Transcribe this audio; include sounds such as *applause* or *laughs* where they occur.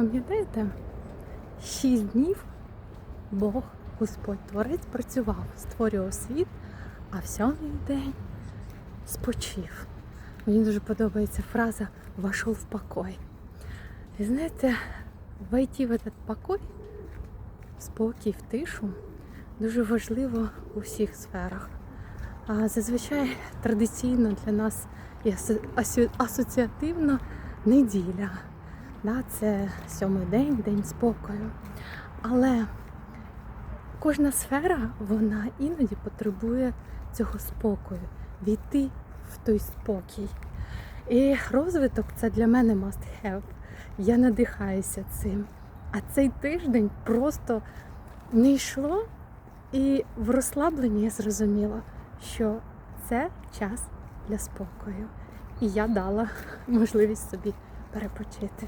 пам'ятаєте, шість днів Бог, Господь Творець працював, створював світ, а в сьомий день спочив. Мені дуже подобається фраза «вошел в покой». І знаєте, войти в этот покой, в спокій, в тишу, дуже важливо у всіх сферах. А зазвичай традиційно для нас є асо- асо- асоціативна неділя. Да, це сьомий день, день спокою. Але кожна сфера, вона іноді потребує цього спокою, війти в той спокій. І розвиток це для мене must have. Я надихаюся цим. А цей тиждень просто не йшло, і в розслабленні я зрозуміла, що це час для спокою. І я дала *laughs* можливість собі перепочити.